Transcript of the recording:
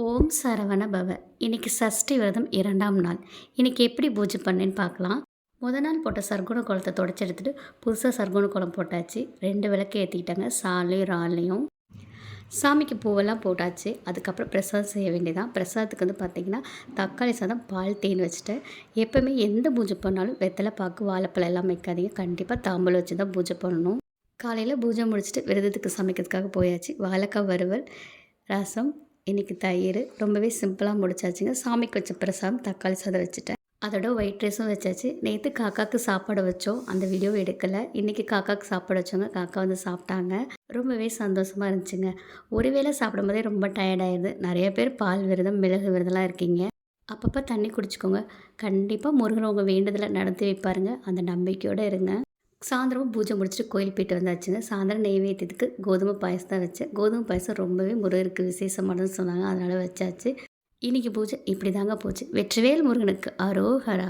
ஓம் சரவண பவ. இன்னைக்கு சஷ்டி விரதம் இரண்டாம் நாள். இன்னைக்கு எப்படி பூஜை பண்ணேன்னு பார்க்கலாம். முத நாள் போட்ட சர்க்குண குளத்தை தொடச்சி எடுத்துட்டு புதுசாக சர்க்குண குளம் போட்டாச்சு. ரெண்டு விளக்கு ஏற்றிக்கிட்டாங்க சாலையும் ராலையும் சாமிக்கு பூவெல்லாம் போட்டாச்சு. அதுக்கப்புறம் பிரசாதம் செய்ய வேண்டியதான் பிரசாதத்துக்கு வந்து பார்த்திங்கன்னா தக்காளி சாதம் பால் தேன் வச்சுட்டேன். எப்போவுமே எந்த பூஜை பண்ணாலும் வெத்தலை பாக்கு வாழைப்பழம் எல்லாம் வைக்காதீங்க. கண்டிப்பாக தாம்பூலம் வச்சு தான் பூஜை பண்ணணும். காலையில் பூஜை முடிச்சுட்டு விரதத்துக்கு சமைக்கிறதுக்காக போயாச்சு. வாழைக்காய் வறுவல் ரசம் இன்றைக்கி தயிர் ரொம்பவே சிம்பிளாக முடிச்சாச்சுங்க. சாமிக்கு வச்ச பிரசாதம் தக்காளி சாதம் வச்சுட்டேன். அதோட ஒயிட் ரைஸும் வச்சாச்சு. நேற்று காக்காவுக்கு சாப்பாடு வச்சோம். அந்த வீடியோ எடுக்கலை. இன்றைக்கி காக்காவுக்கு சாப்பாடு வச்சோங்க. காக்கா வந்து சாப்பிட்டாங்க. ரொம்பவே சந்தோஷமாக இருந்துச்சுங்க. ஒரு வேளை சாப்பிடும்போதே ரொம்ப டயர்டாயிடுது நிறைய பேர் பால் விரதம் மிளகு விரதம்லாம் இருக்கீங்க. அப்பப்போ தண்ணி குடிச்சிக்கோங்க. கண்டிப்பாக முருகன் உங்கள் வேண்டுதலை நடத்தி வைப்பாருங்க. அந்த நம்பிக்கையோடு இருங்க. சாயந்தரமும் பூஜை முடிச்சுட்டு கோயில் போயிட்டு வந்தாச்சுங்க. சாயந்தரம் நெய்வேத்தியத்துக்கு கோதுமை பாயசம் தான் வச்சேன். கோதுமை பாயசம் ரொம்பவே முருகருக்கு விசேஷமானதுன்னு சொன்னாங்க. அதனால் வச்சாச்சு. இன்றைக்கி பூஜை இப்படி தாங்க போச்சு. வெற்றிவேல் முருகனுக்கு அரோஹரா